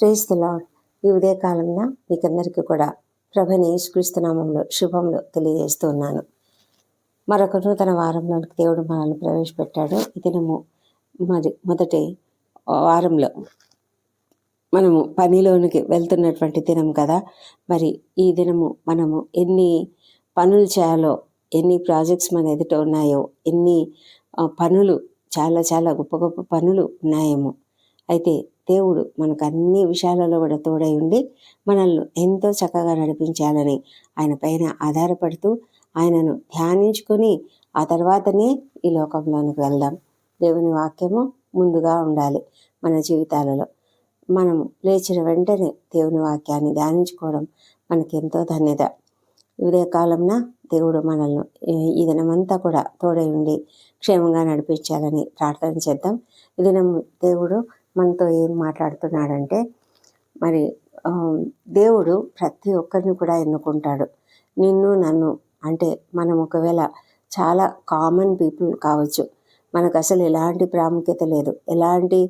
Praise the lord ఈ ఉదయకాలంలో మీకందరికీ కూడా ప్రభని యేసుక్రీస్తునామంలో శుభంలో తెలియజేస్తూ ఉన్నాను. మరొక నూతన వారంలోనికి దేవుడు మనల్ని ప్రవేశపెట్టాడు. ఈ దినము మరి మొదటి వారంలో మనము పనిలోనికి వెళ్తున్నటువంటి దినం కదా. మరి ఈ దినము మనము ఎన్ని పనులు చేయాలో ఎన్ని ప్రాజెక్ట్స్ మన ఎదుట ఉన్నాయో ఎన్ని పనులు చాలా చాలా గొప్ప గొప్ప పనులు ఉన్నాయేమో అయితే దేవుడు మనకు అన్ని విషయాలలో కూడా తోడై ఉండి మనల్ని ఎంతో చక్కగా నడిపించాలని ఆయన పైన ఆధారపడుతూ ఆయనను ధ్యానించుకొని ఆ తర్వాతనే ఈ లోకంలోనికి వెళ్దాం. దేవుని వాక్యము ముందుగా ఉండాలి మన జీవితాలలో. మనము లేచిన వెంటనే దేవుని వాక్యాన్ని ధ్యానించుకోవడం మనకి ఎంతో ధన్యత ఉదయకాలంన దేవుడు మనల్ని ఈ- ఈ దినమంతా కూడా తోడై ఉండి క్షేమంగా నడిపించాలని ప్రార్థన చేద్దాం. ఈ దినం దేవుడు మనతో ఏం మాట్లాడుతున్నాడంటే మరి దేవుడు ప్రతి ఒక్కరిని కూడా ఎన్నుకుంటాడు. నిన్ను నన్ను అంటే మనం ఒకవేళ చాలా కామన్ పీపుల్ కావచ్చు మనకు అసలు ఎలాంటి ప్రాముఖ్యత లేదు ఎలాంటి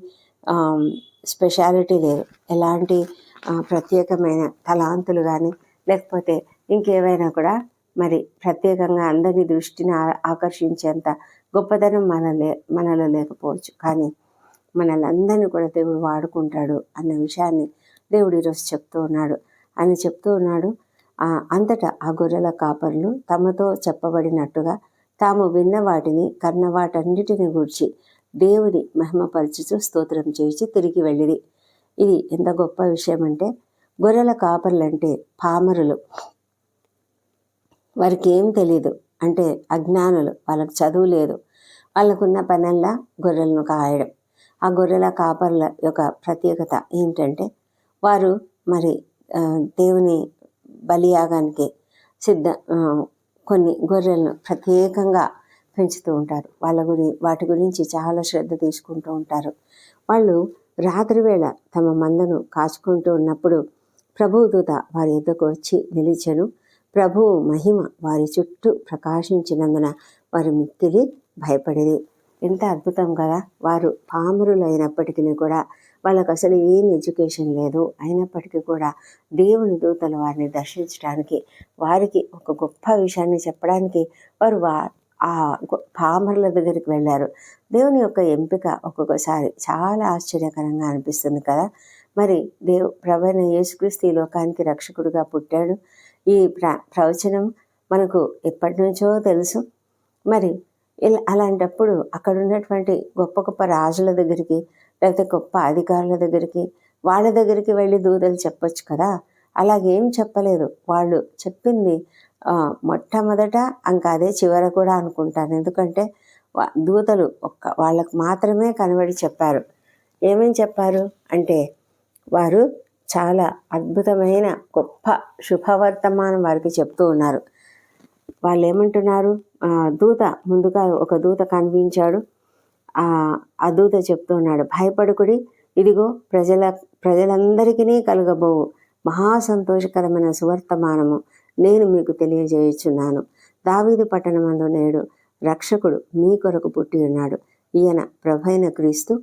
స్పెషాలిటీ లేదు ఎలాంటి ప్రత్యేకమైన తలాంతులు కానీ లేకపోతే ఇంకేవైనా కూడా మరి ప్రత్యేకంగా అందరి దృష్టిని ఆకర్షించేంత గొప్పదనం మనలే మనలో లేకపోవచ్చు. కానీ మనల్ని అందరినీ కూడా దేవుడు వాడుకుంటాడు అన్న విషయాన్ని దేవుడు ఈరోజు చెప్తూ ఉన్నాడు. ఆయన చెప్తూ ఉన్నాడు అంతటా ఆ గొర్రెల కాపర్లు తమతో చెప్పబడినట్టుగా తాము విన్న వాటిని కన్న వాటన్నిటిని గూర్చి దేవుని మహిమపరచుచు స్తోత్రం చేసి తిరిగి వెళ్ళిరి. ఇది ఎంత గొప్ప విషయం అంటే గొర్రెల కాపర్లు అంటే పామరులు. వారికి ఏం తెలియదు అంటే అజ్ఞానులు. వాళ్ళకి చదువు లేదు. వాళ్ళకున్న పనల్లా గొర్రెలను కాయడం. ఆ గొర్రెల కాపర్ల యొక్క ప్రత్యేకత ఏంటంటే వారు మరి దేవుని బలియాగానికి సిద్ధ కొన్ని గొర్రెలను ప్రత్యేకంగా పెంచుతూ ఉంటారు. వాళ్ళ గురి వాటి గురించి చాలా శ్రద్ధ తీసుకుంటూ ఉంటారు. వాళ్ళు రాత్రివేళ తమ మందను కాచుకుంటూ ఉన్నప్పుడు ప్రభువు దూత వారి ఎద్దకు వచ్చి నిలిచెను. ప్రభువు మహిమ వారి చుట్టూ ప్రకాశించినందున వారు మిక్కిలి భయపడేది ఎంత అద్భుతం కదా. వారు పామరులు అయినప్పటికీ కూడా వాళ్ళకు అసలు ఏం ఎడ్యుకేషన్ లేదు. అయినప్పటికీ కూడా దేవుని దూతలు వారిని దర్శించడానికి వారికి ఒక గొప్ప విషయాన్ని చెప్పడానికి వారు వా ఆ గొ- పామరుల దగ్గరికి వెళ్ళారు. దేవుని యొక్క ఎంపిక ఒక్కొక్కసారి చాలా ఆశ్చర్యకరంగా అనిపిస్తుంది కదా. మరి దేవు ప్రవణ యేసుక్రీస్తు ఈ లోకానికి రక్షకుడిగా పుట్టాడు. ఈ ప్ర ప్రవచనం మనకు ఎప్పటి నుంచో తెలుసు. మరి ఇలా అలాంటప్పుడు అక్కడ ఉన్నటువంటి గొప్ప గొప్ప రాజుల దగ్గరికి లేకపోతే గొప్ప అధికారుల దగ్గరికి వాళ్ళ దగ్గరికి వెళ్ళి దూతలు చెప్పొచ్చు కదా. అలాగేం చెప్పలేదు. వాళ్ళు చెప్పింది మొట్టమొదట ఇంకా అదే చివర కూడా అనుకుంటాను. ఎందుకంటే దూతలు ఒక్క వాళ్ళకు మాత్రమే కనబడి చెప్పారు. ఏమేం చెప్పారు? అంటే వారు చాలా అద్భుతమైన గొప్ప శుభవర్తమానం వారికి చెప్తూ ఉన్నారు. వాళ్ళు ఏమంటున్నారు దూత ముందుగా ఒక దూత కనిపించాడు. ఆ దూత చెప్తూ ఉన్నాడు భయపడుకుడి. ఇదిగో ప్రజల ప్రజలందరికీ కలగబోవు. మహా సంతోషకరమైన సువర్తమానము నేను మీకు తెలియజేయుచున్నాను. దావీదు పట్టణమందు నేడు రక్షకుడు మీ కొరకు పుట్టి ఉన్నాడు. ఈయన ప్రభైన క్రీస్తు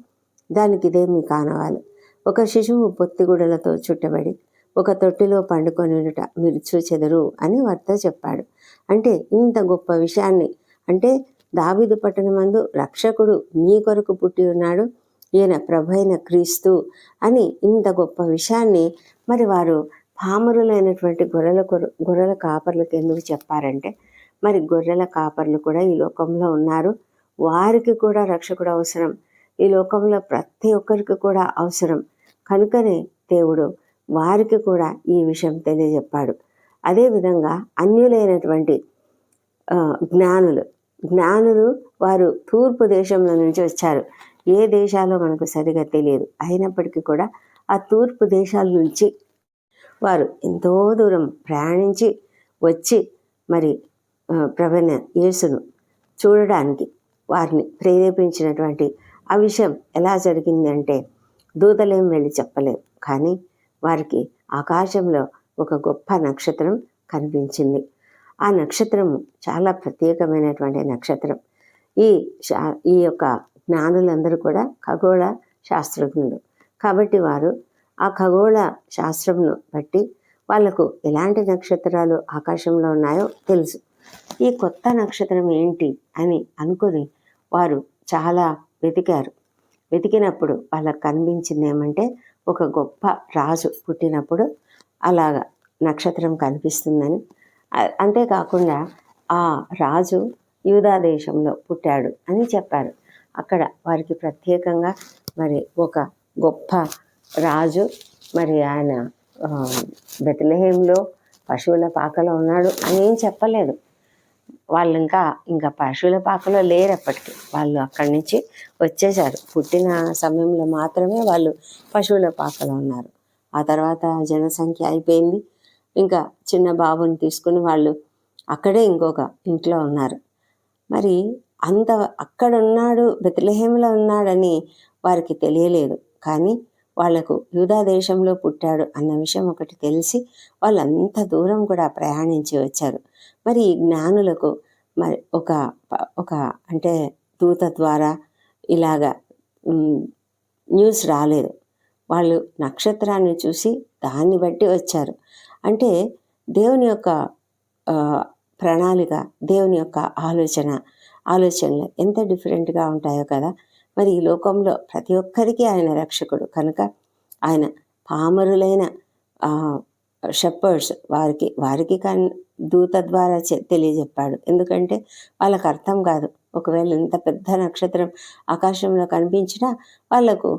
దానికి ఇదే మీ కానవాలి. ఒక శిశువు పొత్తిగుడలతో చుట్టబడి ఒక తొట్టిలో పండుకొనిట మీరు చూచెదరు అని వారితో చెప్పాడు. అంటే ఇంత గొప్ప విషయాన్ని అంటే దావిదు పట్టణమందు రక్షకుడు మీ కొరకు పుట్టి ఉన్నాడు ఈయన ప్రభైన క్రీస్తు అని ఇంత గొప్ప విషయాన్ని మరి వారు పామరులైనటువంటి గొర్రెల కొర- గొర్రెల కాపర్లకు ఎందుకు చెప్పారంటే మరి గొర్రెల కాపర్లు కూడా ఈ లోకంలో ఉన్నారు. వారికి కూడా రక్షకుడు అవసరం. ఈ లోకంలో ప్రతి ఒక్కరికి కూడా అవసరం. కనుకనే దేవుడు వారికి కూడా ఈ విషయం తెలియజెప్పాడు. అదేవిధంగా అన్యులైనటువంటి జ్ఞానులు జ్ఞానులు వారు తూర్పు దేశంలో నుంచి వచ్చారు. ఏ దేశాలో మనకు సరిగా తెలియదు. అయినప్పటికీ కూడా ఆ తూర్పు దేశాల నుంచి వారు ఎంతో దూరం ప్రయాణించి వచ్చి మరి ప్రవణ యేసును చూడడానికి వారిని ప్రేరేపించినటువంటి ఆ విషయం ఎలా జరిగింది అంటే దూతలేం వెళ్ళి చెప్పలేవు కానీ వారికి ఆకాశంలో ఒక గొప్ప నక్షత్రం కనిపించింది. ఆ నక్షత్రం చాలా ప్రత్యేకమైనటువంటి నక్షత్రం. ఈ శా- ఈ యొక్క జ్ఞానులందరూ కూడా ఖగోళ శాస్త్రజ్ఞులు. కాబట్టి వారు ఆ ఖగోళ శాస్త్రంను బట్టి వాళ్ళకు ఎలాంటి నక్షత్రాలు ఆకాశంలో ఉన్నాయో తెలుసు. ఈ కొత్త నక్షత్రం ఏంటి అని అనుకుని వారు చాలా వెతికారు. వెతికినప్పుడు వాళ్ళకు కనిపించింది ఏమంటే ఒక గొప్ప రాజు పుట్టినప్పుడు అలాగా నక్షత్రం కనిపిస్తుందని. అంతేకాకుండా ఆ రాజు యూదా దేశంలో పుట్టాడు అని చెప్పారు. అక్కడ వారికి ప్రత్యేకంగా మరి ఒక గొప్ప రాజు మరి ఆయన బెతలహేంలో పశువుల పాకలో ఉన్నాడు అని ఏం చెప్పలేదు. వాళ్ళు ఇంకా ఇంకా పశువుల పాకలో లేరు అప్పటికి వాళ్ళు అక్కడి నుంచి వచ్చేసారు పుట్టిన సమయంలో మాత్రమే వాళ్ళు పశువుల పాకలో ఉన్నారు. ఆ తర్వాత జనసంఖ్య అయిపోయింది. ఇంకా చిన్న బాబుని తీసుకుని వాళ్ళు అక్కడే ఇంకొక ఇంట్లో ఉన్నారు. మరి అంత అక్కడ ఉన్నాడు ఉన్నాడని వారికి తెలియలేదు. కానీ వాళ్ళకు యూదా దేశంలో పుట్టాడు అన్న విషయం ఒకటి తెలిసి వాళ్ళంత దూరం కూడా ప్రయాణించి వచ్చారు. మరి ఈ జ్ఞానులకు మరి ఒక ఒక అంటే దూత ద్వారా ఇలాగా న్యూస్ రాలేదు. వాళ్ళు నక్షత్రాన్ని చూసి దాన్ని బట్టి వచ్చారు. అంటే దేవుని యొక్క ప్రణాళిక దేవుని యొక్క ఆలోచన ఆలోచనలు ఎంత డిఫరెంట్గా ఉంటాయో కదా మరి ఈ లోకంలో ప్రతి ఒక్కరికి ఆయన రక్షకుడు. కనుక ఆయన పామరులైన షెపర్డ్స్ వారికి వారికి కన్ దూత ద్వారా తెలియజెప్పాడు. ఎందుకంటే వాళ్ళకు అర్థం కాదు. ఒకవేళ ఇంత పెద్ద నక్షత్రం ఆకాశంలో కనిపించినా వాళ్ళకు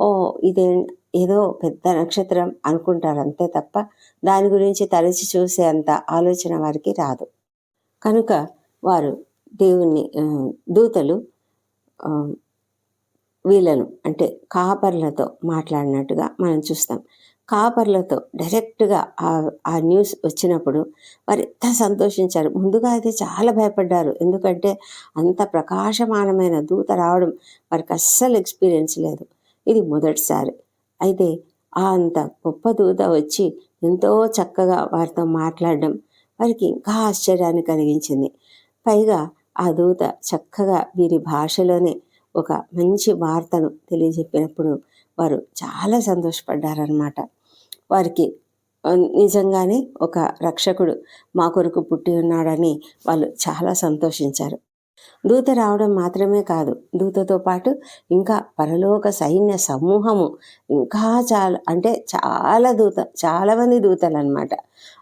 ఓ ఇదే ఏదో పెద్ద నక్షత్రం అనుకుంటారు అంతే తప్ప దాని గురించి తలచి చూసే అంత ఆలోచన వారికి రాదు. కనుక వారు దేవుణ్ణి దూతలు వీళ్ళను అంటే కాపర్లతో మాట్లాడినట్టుగా మనం చూస్తాం. కాపర్లతో డైరెక్ట్గా ఆ న్యూస్ వచ్చినప్పుడు వారు ఎంత సంతోషించారు. ముందుగా అయితే చాలా భయపడ్డారు. ఎందుకంటే అంత ప్రకాశమానమైన దూత రావడం వారికి అస్సలు ఎక్స్పీరియన్స్ లేదు. ఇది మొదటిసారి. అయితే అంత గొప్ప దూత వచ్చి ఎంతో చక్కగా వారితో మాట్లాడడం వారికి ఇంకా ఆశ్చర్యాన్ని కలిగించింది. పైగా ఆ దూత చక్కగా వీరి భాషలోనే ఒక మంచి వార్తను తెలియజెప్పినప్పుడు వారు చాలా సంతోషపడ్డారనమాట వారికి నిజంగానే ఒక రక్షకుడు మా కొరకు పుట్టి ఉన్నాడని వాళ్ళు చాలా సంతోషించారు. దూత రావడం మాత్రమే కాదు దూతతో పాటు ఇంకా పరలోక సైన్య సమూహము ఇంకా చాలా అంటే చాలా దూత చాలా మంది దూతలు అనమాట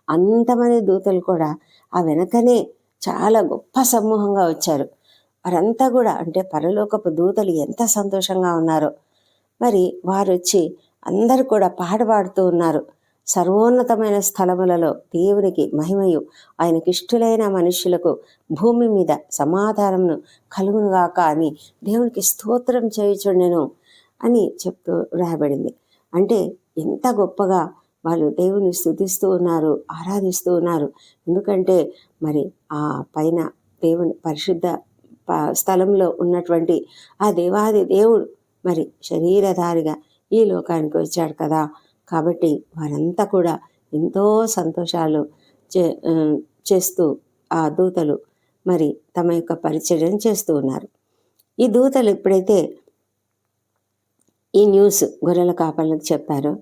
అంతమంది దూతలు కూడా ఆ వెనకనే చాలా గొప్ప సమూహంగా వచ్చారు. వారంతా కూడా అంటే పరలోకపు దూతలు ఎంత సంతోషంగా ఉన్నారో. మరి వారు వచ్చి అందరు కూడా పాట పాడుతూ ఉన్నారు. సర్వోన్నతమైన స్థలములలో దేవునికి మహిమయు. ఆయనకి ఇష్టలైన మనుష్యులకు భూమి మీద సమాధానమును కలుగునుగాక అని దేవునికి స్తోత్రం చేయుచుండెను అని చెప్తూ రాయబడింది. అంటే ఎంత గొప్పగా వాళ్ళు దేవుని స్థుతిస్తూ ఉన్నారు ఆరాధిస్తూ ఉన్నారు. ఎందుకంటే మరి ఆ పైన దేవుని పరిశుద్ధ స్థలంలో ఉన్నటువంటి ఆ దేవాది దేవుడు మరి శరీరధారిగా ఈ లోకానికి వచ్చాడు కదా. కాబట్టి వారంతా కూడా ఎంతో సంతోషాలు చే చేస్తూ ఆ దూతలు మరి తమ యొక్క పరిచయం చేస్తూ ఉన్నారు. ఈ దూతలు ఎప్పుడైతే ఈ న్యూస్ గొర్రెల కాపర్లకు చెప్పారో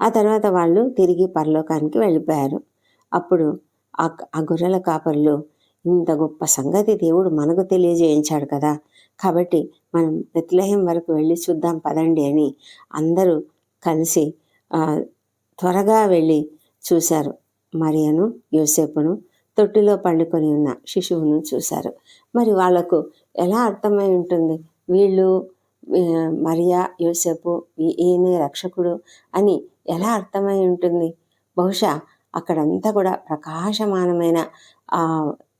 ఆ తర్వాత వాళ్ళు తిరిగి పరలోకానికి వెళ్ళిపోయారు. అప్పుడు ఆ ఆ గొర్రెల కాపర్లు ఇంత గొప్ప సంగతి దేవుడు మనకు తెలియజేయించాడు కదా. కాబట్టి మనం బెత్లెహేం వరకు వెళ్ళి చూద్దాం పదండి అని అందరూ కలిసి త్వరగా వెళ్ళి చూశారు. మరియను యోసేపును తొట్టిలో పండుకొని ఉన్న శిశువును చూశారు. మరి వాళ్ళకు ఎలా అర్థమై ఉంటుంది? వీళ్ళు మరియా యోసేపు ఈ- ఈయనే రక్షకుడు అని ఎలా అర్థమై ఉంటుంది? బహుశా అక్కడంతా కూడా ప్రకాశమానమైన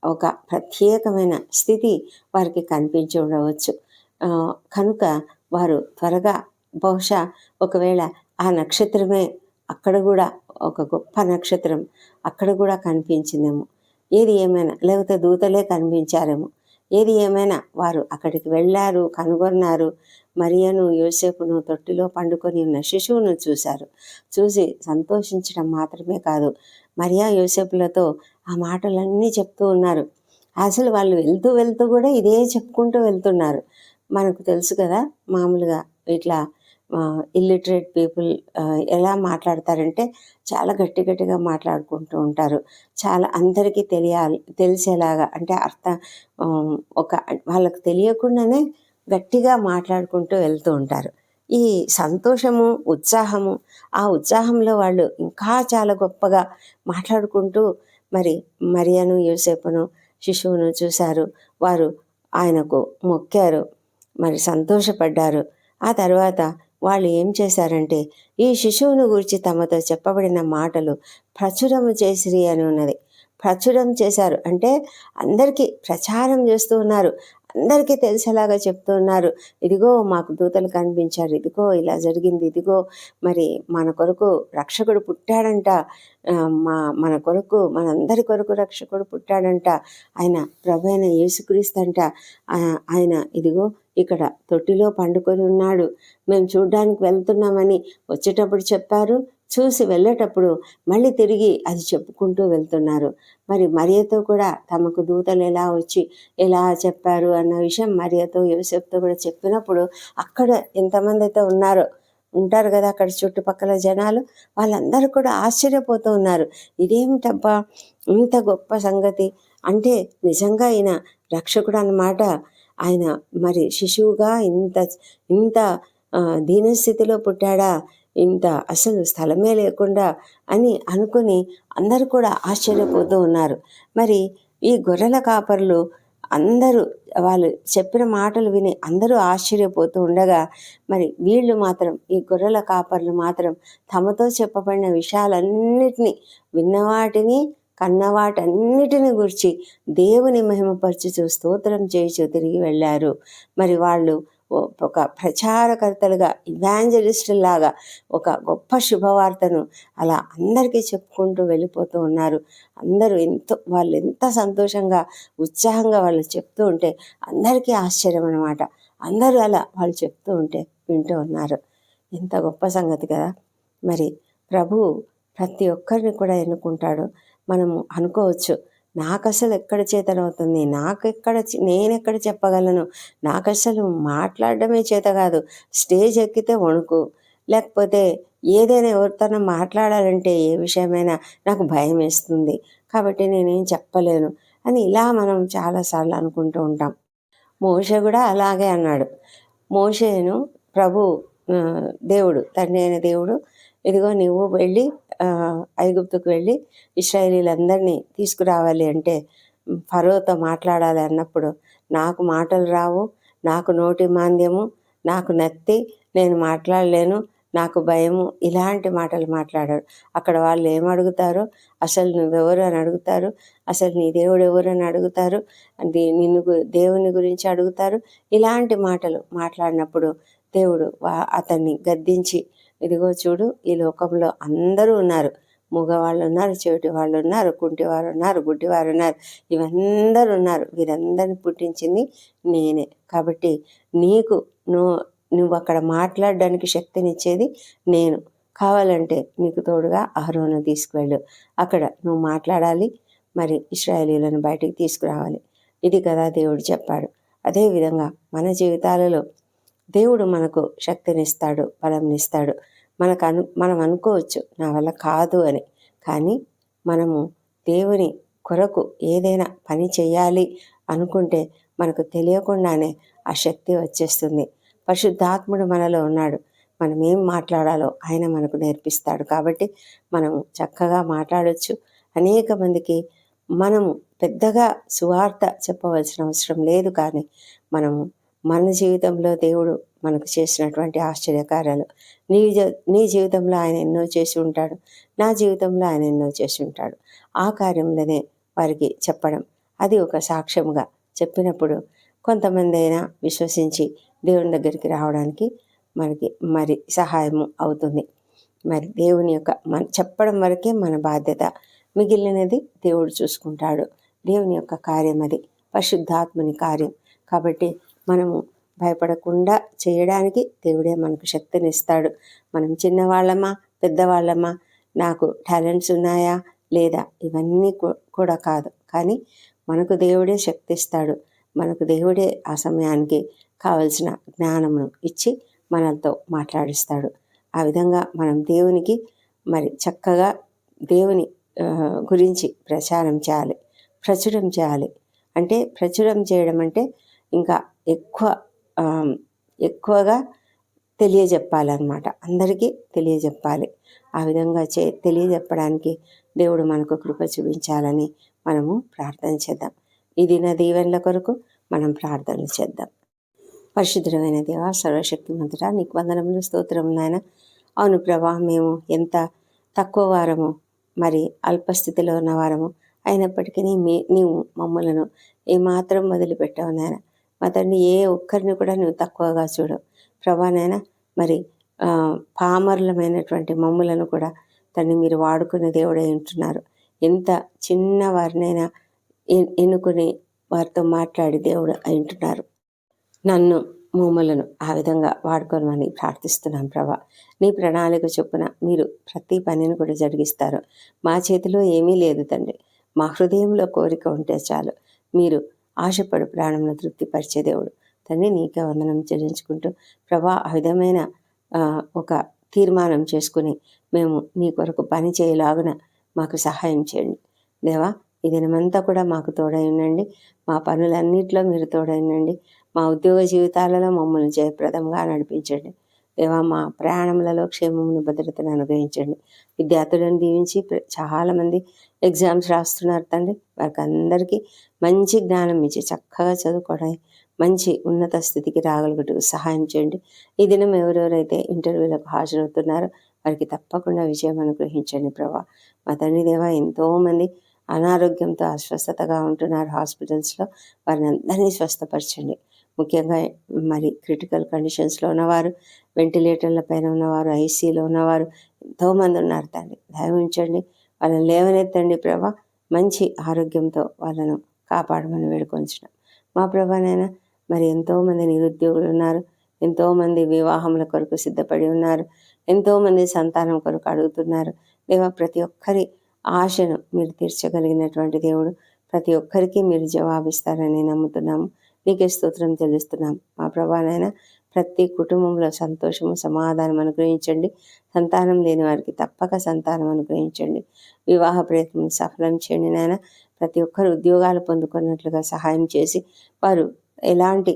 ఒక ప్రత్యేకమైన స్థితి వారికి కనిపించి ఉండవచ్చు. కనుక వారు త్వరగా బహుశా ఒకవేళ ఆ నక్షత్రమే అక్కడ కూడా ఒక గొప్ప నక్షత్రం అక్కడ కూడా కనిపించిందేమో. ఏది ఏమైనా లేకపోతే దూతలే కనిపించారేమో. ఏది ఏమైనా వారు అక్కడికి వెళ్ళారు కనుగొన్నారు. మరియను యోసేపును తొట్టిలో పండుకొని ఉన్న శిశువును చూశారు. చూసి సంతోషించడం మాత్రమే కాదు. మరియా యోసేపులతో ఆ మాటలన్నీ చెప్తూ ఉన్నారు. అసలు వాళ్ళు వెళ్తూ వెళ్తూ కూడా ఇదే చెప్పుకుంటూ వెళ్తున్నారు. మనకు తెలుసు కదా మామూలుగా ఇట్లా ఇల్లిటరేట్ పీపుల్ ఎలా మాట్లాడతారంటే చాలా గట్టి గట్టిగా మాట్లాడుకుంటూ ఉంటారు. చాలా అందరికీ తెలియాలి తెలిసేలాగా అంటే అర్థం ఒక వాళ్ళకు తెలియకుండానే గట్టిగా మాట్లాడుకుంటూ వెళ్తూ ఉంటారు. ఈ సంతోషము ఉత్సాహము ఆ ఉత్సాహంలో వాళ్ళు ఇంకా చాలా గొప్పగా మాట్లాడుకుంటూ మరి మరియను యూసేపును శిశువును చూశారు. వారు ఆయనకు మొక్కారు. మరి సంతోషపడ్డారు. ఆ తర్వాత వాళ్ళు ఏం చేశారంటే ఈ శిశువును గురించి తమతో చెప్పబడిన మాటలు ప్రచురము చేసిరి అని ఉన్నది. ప్రచురం చేశారు. అంటే అందరికీ ప్రచారం చేస్తూ ఉన్నారు. అందరికీ తెలిసేలాగా చెప్తున్నారు. ఇదిగో మాకు దూతలు కనిపించారు. ఇదిగో ఇలా జరిగింది. ఇదిగో మరి మన కొరకు రక్షకుడు పుట్టాడంట. మా మన కొరకు మనందరి కొరకు రక్షకుడు పుట్టాడంట. ఆయన ప్రభు అయిన యేసుక్రీస్తంట ఆయన ఇదిగో ఇక్కడ తొట్టిలో పండుకొని ఉన్నాడు. మేము చూడ్డానికి వెళ్తున్నామని వచ్చేటప్పుడు చెప్పారు. చూసి వెళ్ళేటప్పుడు మళ్ళీ తిరిగి అది చెప్పుకుంటూ వెళ్తున్నారు. మరి మరియతో కూడా తమకు దూతలు ఎలా వచ్చి ఎలా చెప్పారు అన్న విషయం మరియతో యోసెఫ్తో కూడా చెప్పినప్పుడు అక్కడ ఎంతమంది అయితే ఉన్నారో ఉంటారు కదా అక్కడ చుట్టుపక్కల జనాలు వాళ్ళందరూ కూడా ఆశ్చర్యపోతూ ఉన్నారు. ఇదేమిటబ్బా ఇంత గొప్ప సంగతి? అంటే నిజంగా ఈయన రక్షకుడు అన్నమాట. ఆయన మరి శిశువుగా ఇంత ఇంత దీనస్థితిలో పుట్టాడా? ఇంత అసలు స్థలమే లేకుండా అని అనుకుని అందరూ కూడా ఆశ్చర్యపోతూ ఉన్నారు. మరి ఈ గొర్రెల కాపర్లు అందరూ వాళ్ళు చెప్పిన మాటలు విని అందరూ ఆశ్చర్యపోతూ ఉండగా మరి వీళ్ళు మాత్రం ఈ గొర్రెల కాపర్లు మాత్రం తమతో చెప్పబడిన విషయాలన్నిటినీ విన్నవాటిని కన్నవాటన్నిటిని గురించి దేవుని మహిమపరచుచు స్తోత్రం చేయుచు తిరిగి వెళ్ళారు. మరి వాళ్ళు ఒక ప్రచారకర్తలుగా ఇవాంజలిస్టులాగా ఒక గొప్ప శుభవార్తను అలా అందరికీ చెప్పుకుంటూ వెళ్ళిపోతూ ఉన్నారు. అందరూ ఎంతో వాళ్ళు ఎంత సంతోషంగా ఉత్సాహంగా వాళ్ళు చెప్తూ ఉంటే అందరికీ ఆశ్చర్యం అనమాట అందరూ అలా వాళ్ళు చెప్తూ ఉంటే వింటూ ఉన్నారు. ఎంత గొప్ప సంగతి కదా! మరి ప్రభు ప్రతి ఒక్కరిని కూడా ఎన్నుకుంటాడు. మనము అనుకోవచ్చు నాకు అసలు ఎక్కడ చేతనవుతుంది? నాకు ఎక్కడ నేను ఎక్కడ చెప్పగలను? నాకు అసలు మాట్లాడడమే చేత కాదు. స్టేజ్ ఎక్కితే వణుకు. లేకపోతే ఏదైనా ఎవరితోనో మాట్లాడాలంటే ఏ విషయమైనా నాకు భయం వేస్తుంది కాబట్టి నేనేం చెప్పలేను. అని ఇలా మనం చాలాసార్లు అనుకుంటూ ఉంటాం. మోషే కూడా అలాగే అన్నాడు. మోషేను ప్రభు దేవుడు తండ్రి అయిన దేవుడు ఇదిగో నువ్వు వెళ్ళి ఐగుప్తుకు వెళ్ళి ఇస్రాయేలీలందరినీ తీసుకురావాలి అంటే ఫరోతో మాట్లాడాలి అన్నప్పుడు నాకు మాటలు రావు నాకు నోటి మాంద్యము నాకు నత్తి నేను మాట్లాడలేను నాకు భయము ఇలాంటి మాటలు మాట్లాడాడు అక్కడ వాళ్ళు ఏం అడుగుతారో? అసలు నువ్వెవరు అని అడుగుతారు? అసలు నీ దేవుడు ఎవరు అని అడుగుతారు? అది నిన్ను దేవుని గురించి అడుగుతారు? ఇలాంటి మాటలు మాట్లాడినప్పుడు దేవుడు వా- అతన్ని గద్దించి ఇదిగో చూడు ఈ లోకంలో అందరూ ఉన్నారు. మగవాళ్ళు ఉన్నారు చెవిటి వాళ్ళు ఉన్నారు కుంటివారు ఉన్నారు గుడ్డివారు ఉన్నారు. ఇవందరూ ఉన్నారు. వీరందరిని పుట్టించింది నేనే. కాబట్టి నీకు నువ్వు నువ్వు అక్కడ మాట్లాడడానికి శక్తినిచ్చేది నేను. కావాలంటే నీకు తోడుగా అహరోను తీసుకువెళ్ళు. అక్కడ నువ్వు మాట్లాడాలి. మరి ఇస్రాయేలీలను బయటికి తీసుకురావాలి. ఇది కదా దేవుడు చెప్పాడు. అదేవిధంగా మన జీవితాలలో దేవుడు మనకు శక్తినిస్తాడు బలంనిస్తాడు. మనకు అను మనం అనుకోవచ్చు నా వల్ల కాదు అని. కానీ మనము దేవుని కొరకు ఏదైనా పని చేయాలి అనుకుంటే మనకు తెలియకుండానే ఆ శక్తి వచ్చేస్తుంది. పరిశుద్ధాత్ముడు మనలో ఉన్నాడు. మనం ఏం మాట్లాడాలో ఆయన మనకు నేర్పిస్తాడు కాబట్టి మనం చక్కగా మాట్లాడవచ్చు అనేక మందికి మనము పెద్దగా సువార్త చెప్పవలసిన అవసరం లేదు కానీ మనము మన జీవితంలో దేవుడు మనకు చేసినటువంటి ఆశ్చర్యకార్యాలు. నీ నీ జీవితంలో ఆయన ఎన్నో చేసి ఉంటాడు. నా జీవితంలో ఆయన ఎన్నో చేసి ఉంటాడు. ఆ కార్యంలోనే వారికి చెప్పడం. అది ఒక సాక్ష్యంగా చెప్పినప్పుడు కొంతమంది అయినా విశ్వసించి దేవుని దగ్గరికి రావడానికి మనకి మరి సహాయము అవుతుంది. మరి దేవుని యొక్క మన చెప్పడం వరకే మన బాధ్యత మిగిలినది దేవుడు చూసుకుంటాడు. దేవుని యొక్క కార్యం అది. పరిశుద్ధాత్మని కార్యం. కాబట్టి మనము భయపడకుండా చేయడానికి దేవుడే మనకు శక్తినిస్తాడు. మనం చిన్నవాళ్ళమా పెద్దవాళ్ళమా నాకు టాలెంట్స్ ఉన్నాయా లేదా ఇవన్నీ కూడా కాదు. కానీ మనకు దేవుడే శక్తి ఇస్తాడు మనకు దేవుడే ఆ సమయానికి కావలసిన జ్ఞానమును ఇచ్చి మనతో మాట్లాడిస్తాడు. ఆ విధంగా మనం దేవునికి మరి చక్కగా దేవుని గురించి ప్రచారం చేయాలి. ప్రచురం చేయాలి. అంటే ప్రచురం చేయడం అంటే ఇంకా ఎక్కువ ఎక్కువగా తెలియజెప్పాలన్నమాట. అందరికీ తెలియజెప్పాలి. ఆ విధంగా చే తెలియజెప్పడానికి దేవుడు మనకు కృప చూపించాలని మనము ప్రార్థన చేద్దాం. ఇది నా దీవెనల కొరకు మనం ప్రార్థన చేద్దాం. పరిశుద్ధమైన దేవ సర్వశక్తిమంతుడా నీకు వందనములు స్తోత్రం నాయన. అవును ప్రభా మేము ఎంత తక్కువ వారము మరి అల్పస్థితిలో ఉన్న వారము అయినప్పటికీ మీ నీవు మమ్మలను ఏమాత్రం వదిలిపెట్టావు నాయన. మా తండ్రి ఏ ఒక్కరిని కూడా నువ్వు తక్కువగా చూడవు. ప్రభానైనా మరి పామరులమైనటువంటి మమ్ములను కూడా తను మీరు వాడుకునే దేవుడై ఉంటున్నారు ఎంత చిన్న వారినైనా ఎన్నుకుని వారితో మాట్లాడి దేవుడు అయింటున్నారు నన్ను మమ్మలను ఆ విధంగా వాడుకోమని ప్రార్థిస్తున్నాం ప్రభా. నీ ప్రణాళిక చొప్పున మీరు ప్రతి పనిని కూడా జరిగిస్తారు. మా చేతిలో ఏమీ లేదు తండ్రి. మా హృదయంలో కోరిక ఉంటే చాలు. మీరు ఆశపడు ప్రాణంలో తృప్తిపరిచే దేవుడు. తండ్రి నీకే వందనం చెల్లించుకుంటూ ప్రభా ఆ విధమైన ఒక తీర్మానం చేసుకుని మేము నీ కొరకు పని చేయలాగున మాకు సహాయం చేయండి. దేవా ఈ దినమంతా కూడా మాకు తోడై ఉండండి. మా పనులన్నింటిలో మీరు తోడై ఉండండి. మా ఉద్యోగ జీవితాలలో మమ్మల్ని జయప్రదంగా నడిపించండి. దేవా మా ప్రయాణములలో క్షేమమును భద్రతను అనుగ్రహించండి. విద్యార్థులను దీవించి చాలామంది ఎగ్జామ్స్ రాస్తున్నారు తండ్రి. వారికి అందరికీ మంచి జ్ఞానం ఇచ్చి చక్కగా చదువుకోవడానికి మంచి ఉన్నత స్థితికి రాగలుగుట సహాయం చేయండి. ఈ దినం ఎవరెవరైతే ఇంటర్వ్యూలకు హాజరవుతున్నారో వారికి తప్పకుండా విజయం అనుగ్రహించండి ప్రభా. మా తండ్రి దేవ ఎంతోమంది అనారోగ్యంతో అస్వస్థతగా ఉంటున్నారు హాస్పిటల్స్లో. వారిని అందరినీ స్వస్థపరచండి. ముఖ్యంగా మరి క్రిటికల్ కండిషన్స్లో ఉన్నవారు వెంటిలేటర్ల పైన ఉన్నవారు ఐసీలో ఉన్నవారు ఎంతోమంది ఉన్నారు తండ్రి. దయవించండి. వాళ్ళని లేవనెత్తండి ప్రభా. మంచి ఆరోగ్యంతో వాళ్ళను కాపాడమని వేడుకొంచడం మా ప్రభానైనా మరి ఎంతోమంది నిరుద్యోగులు ఉన్నారు. ఎంతోమంది వివాహముల కొరకు సిద్ధపడి ఉన్నారు. ఎంతోమంది సంతానం కొరకు అడుగుతున్నారు. దేవా ప్రతి ఒక్కరి ఆశను మీరు తీర్చగలిగినటువంటి దేవుడు. ప్రతి ఒక్కరికి మీరు జవాబిస్తారని నమ్ముతున్నాము. నీకే స్తోత్రం చెల్లిస్తున్నాం. మా ప్రభానైనా ప్రతి కుటుంబంలో సంతోషము సమాధానం అనుగ్రహించండి. సంతానం లేని వారికి తప్పక సంతానం అనుగ్రహించండి. వివాహ ప్రయత్నం సఫలం చేయండి నాయన. ప్రతి ఒక్కరు ఉద్యోగాలు పొందుకున్నట్లుగా సహాయం చేసి వారు ఎలాంటి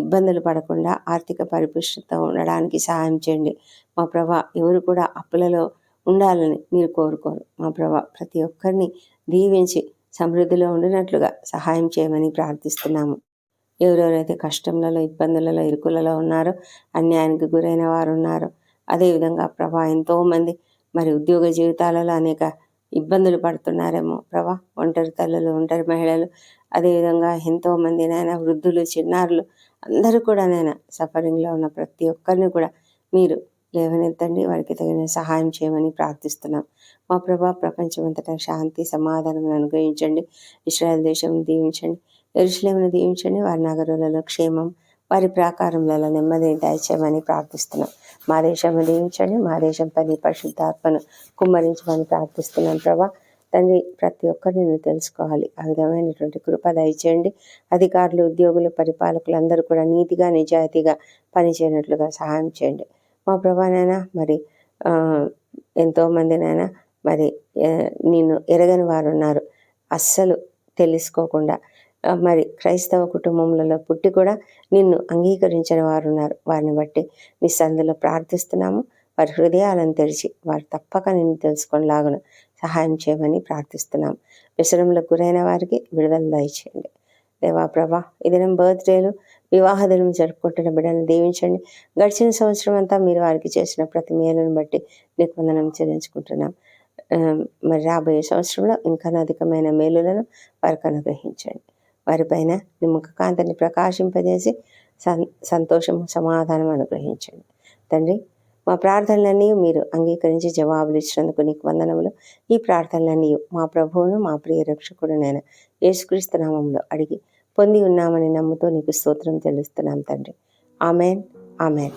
ఇబ్బందులు పడకుండా ఆర్థిక పరిపుష్టత ఉండడానికి సహాయం చేయండి. మా ప్రభా ఎవరు కూడా అప్పులలో ఉండాలని మీరు కోరుకోరు. మా ప్రభా ప్రతి ఒక్కరిని దీవించి సమృద్ధిలో ఉండినట్లుగా సహాయం చేయమని ప్రార్థిస్తున్నాము. ఎవరెవరైతే కష్టంలలో ఇబ్బందులలో ఇరుకులలో ఉన్నారో అన్యాయానికి గురైన వారు ఉన్నారో అదేవిధంగా ప్రభా ఎంతోమంది మరి ఉద్యోగ జీవితాలలో అనేక ఇబ్బందులు పడుతున్నారేమో ప్రభా. ఒంటరి తల్లులు ఒంటరి మహిళలు అదేవిధంగా ఎంతోమంది నాయన వృద్ధులు చిన్నారులు అందరూ కూడా నాయన సఫరింగ్లో ఉన్న ప్రతి ఒక్కరిని కూడా మీరు లేవనెత్తండి వారికి తగిన సహాయం చేయమని ప్రార్థిస్తున్నాం. మా ప్రభా ప్రపంచమంతటా శాంతి సమాధానం అనుగ్రహించండి. ఇస్రాయల్ దేశం దీవించండి. ఎరుసలేమును దీవించండి. వారి నగరులలో క్షేమం వారి ప్రాకారములలో నెమ్మది దయచేయమని ప్రార్థిస్తున్నాం. మా దేశంను దీవించండి. మా దేశం పని పరిశుద్ధాత్మను కుమ్మరించమని ప్రార్థిస్తున్నాం ప్రభా. తండ్రి ప్రతి ఒక్కరు నేను తెలుసుకోవాలి. ఆ విధమైనటువంటి కృప దయచేయండి. అధికారులు ఉద్యోగులు పరిపాలకులు అందరూ కూడా నీతిగా నిజాయితీగా పనిచేయనట్లుగా సహాయం చేయండి. మా ప్రభానైనా మరి ఎంతోమందినైనా మరి నిన్ను ఎరగని వారు ఉన్నారు. అస్సలు తెలుసుకోకుండా మరి క్రైస్తవ కుటుంబములలో పుట్టి కూడా నిన్ను అంగీకరించని వారు ఉన్నారు వారిని బట్టి మీ సందులో ప్రార్థిస్తున్నాము. వారి హృదయాలను తెరిచి వారు తప్పక నిన్ను తెలుసుకొనిలాగున సహాయం చేయమని ప్రార్థిస్తున్నాం వ్యసనంలో గురైన వారికి విడుదల దయచేయండి. దేవా ప్రభా ఈ దినం బర్త్డేలు వివాహ దినం జరుపుకుంటున్న బిడ్డను దీవించండి. గడిచిన సంవత్సరం అంతా మీరు వారికి చేసిన ప్రతి మేలును బట్టి నీకు వందనం చెల్లించుకుంటున్నాం. మరి రాబోయే సంవత్సరంలో ఇంకా అధికమైన మేలులను వారికి అనుగ్రహించండి. వారిపైన నీ కాంతిని ప్రకాశింపజేసి సన్ సంతోషం సమాధానం అనుగ్రహించండి. తండ్రి మా ప్రార్థనలన్నీ మీరు అంగీకరించి జవాబులు ఇచ్చినందుకు నీకు వందనములు. ఈ ప్రార్థనలన్నీ మా ప్రభువును మా ప్రియ రక్షకుడు నేను యేసుక్రీస్తు నామంలో అడిగి పొంది ఉన్నామని నమ్ముతూ నీకు స్తోత్రం తెలుస్తున్నాం తండ్రి. ఆమెన్. ఆమెన్.